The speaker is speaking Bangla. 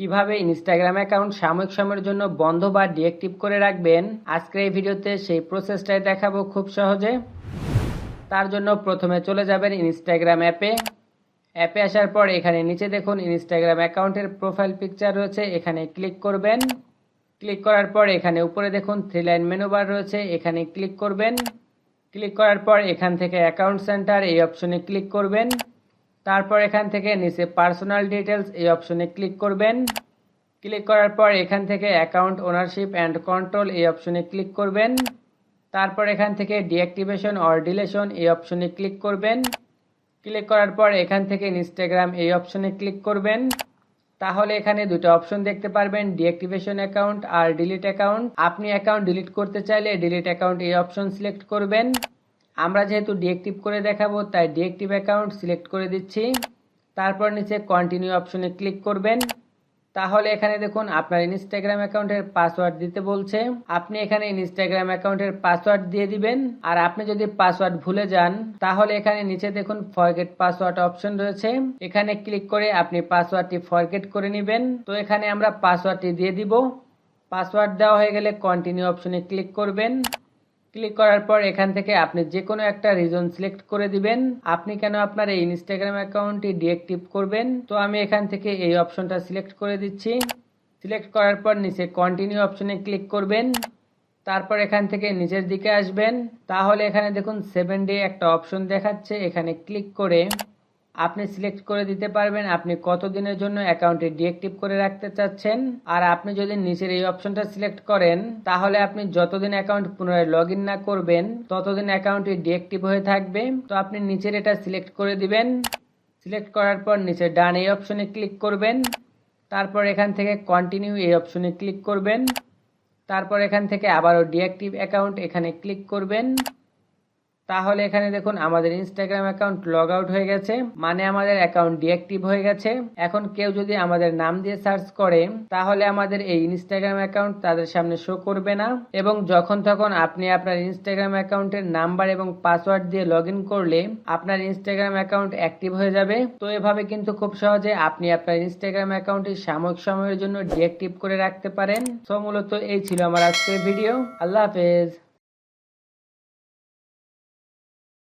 কীভাবে ইনস্টাগ্রাম অ্যাকাউন্ট সাময়িক সময়ের জন্য বন্ধ বা ডিঅ্যাক্টিভ করে রাখবেন? আজকের এই ভিডিওতে সেই প্রসেসটাই দেখাবো খুব সহজে। তার জন্য প্রথমে চলে যাবেন ইনস্টাগ্রাম অ্যাপে অ্যাপে আসার পর এখানে নিচে দেখুন ইনস্টাগ্রাম অ্যাকাউন্টের প্রোফাইল পিকচার রয়েছে, এখানে ক্লিক করবেন। ক্লিক করার পর এখানে উপরে দেখুন থ্রি লাইন মেনু বার রয়েছে, এখানে ক্লিক করবেন। ক্লিক করার পর এখান থেকে অ্যাকাউন্ট সেন্টার এই অপশনে ক্লিক করবেন। তারপর এখান থেকে নিচে পার্সোনাল ডিটেলস এই অপশনে ক্লিক করবেন। ক্লিক করার পর এখান থেকে অ্যাকাউন্ট ওনারশিপ অ্যান্ড কন্ট্রোল এই অপশনে ক্লিক করবেন। তারপর এখান থেকে ডিঅ্যাক্টিভেশন অর ডিলেশন এই অপশনে ক্লিক করবেন। ক্লিক করার পর এখান থেকে ইনস্টাগ্রাম এই অপশনে ক্লিক করবেন। তাহলে এখানে দুটো অপশন দেখতে পারবেন ডিঅ্যাক্টিভেশন অ্যাকাউন্ট আর ডিলিট অ্যাকাউন্ট আপনি অ্যাকাউন্ট ডিলিট করতে চাইলে ডিলিট অ্যাকাউন্ট এই অপশন সিলেক্ট করবেন। আমরা যেহেতু ডিঅ্যাক্টিভ করে দেখাবো, তাই ডিঅ্যাক্টিভ অ্যাকাউন্ট সিলেক্ট করে দিচ্ছি। তারপর নিচে কন্টিনিউ অপশনে ক্লিক করবেন। তাহলে এখানে দেখুন, আপনার ইনস্টাগ্রাম অ্যাকাউন্টের পাসওয়ার্ড দিতে বলছে। আপনি এখানে ইনস্টাগ্রাম অ্যাকাউন্টের পাসওয়ার্ড দিয়ে দিবেন। আর আপনি যদি পাসওয়ার্ড ভুলে যান, তাহলে এখানে নিচে দেখুন ফরগেট পাসওয়ার্ড অপশন রয়েছে। এখানে ক্লিক করে আপনি পাসওয়ার্ডটি ফরগেট করে নেবেন। তো এখানে আমরা পাসওয়ার্ডটি দিয়ে দিব। পাসওয়ার্ড দেওয়া হয়ে গেলে কন্টিনিউ অপশনে ক্লিক করবেন। ক্লিক করার পর এখান থেকে আপনি যে কোনো একটা রিজন সিলেক্ট করে দিবেন। আপনি কেন আপনার এই ইনস্টাগ্রাম অ্যাকাউন্টটি ডিএক্টিভ করবেন? তো আমি এখান থেকে এই অপশনটা সিলেক্ট করে দিচ্ছি। সিলেক্ট করার পর নিচে কন্টিনিউ অপশনে ক্লিক করবেন। তারপর এখান থেকে নিচের দিকে আসবেন। তাহলে এখানে দেখুন সেভেন ডে একটা অপশন দেখাচ্ছে। এখানে ক্লিক করে আপনি সিলেক্ট করে দিতে পারবেন। আপনি কতদিনের জন্য অ্যাকাউন্টে ডিএক্টিভ করে রাখতে চাচ্ছেন? আর আপনি যদি নিচের এই অপশনটা সিলেক্ট করেন, তাহলে আপনি যতদিন অ্যাকাউন্ট পুনরায় লগ না করবেন, ততদিন অ্যাকাউন্টটি ডিএক্টিভ হয়ে থাকবে। তো আপনি নিচের এটা সিলেক্ট করে দিবেন। সিলেক্ট করার পর নিচে ডান এই অপশনে ক্লিক করবেন। তারপর এখান থেকে কন্টিনিউ এই অপশনে ক্লিক করবেন। তারপর এখান থেকে আবারও ডিঅ্যাক্টিভ অ্যাকাউন্ট এখানে ক্লিক করবেন। তাহলে এখানে দেখুন আমাদের ইনস্টাগ্রাম অ্যাকাউন্ট লগ আউট হয়ে গেছে মানে আমাদের অ্যাকাউন্ট ডিঅ্যাক্টিভ হয়ে গেছে। এখন কেউ যদি আমাদের নাম দিয়ে সার্চ করে, তাহলে আমাদের এই ইনস্টাগ্রাম অ্যাকাউন্ট তাদের সামনে শো করবে না। এবং যখন তখন আপনি আপনার ইনস্টাগ্রাম অ্যাকাউন্টের নাম্বার এবং পাসওয়ার্ড দিয়ে লগ করলে আপনার ইনস্টাগ্রাম অ্যাকাউন্ট অ্যাক্টিভ হয়ে যাবে। তো এভাবে কিন্তু খুব সহজে আপনি আপনার ইনস্টাগ্রাম অ্যাকাউন্টটি সাময়িক সময়ের জন্য ডিঅ্যাক্টিভ করে রাখতে পারেন। সো মূলত এই ছিল আমার আজকের ভিডিও আল্লাহ হাফেজ।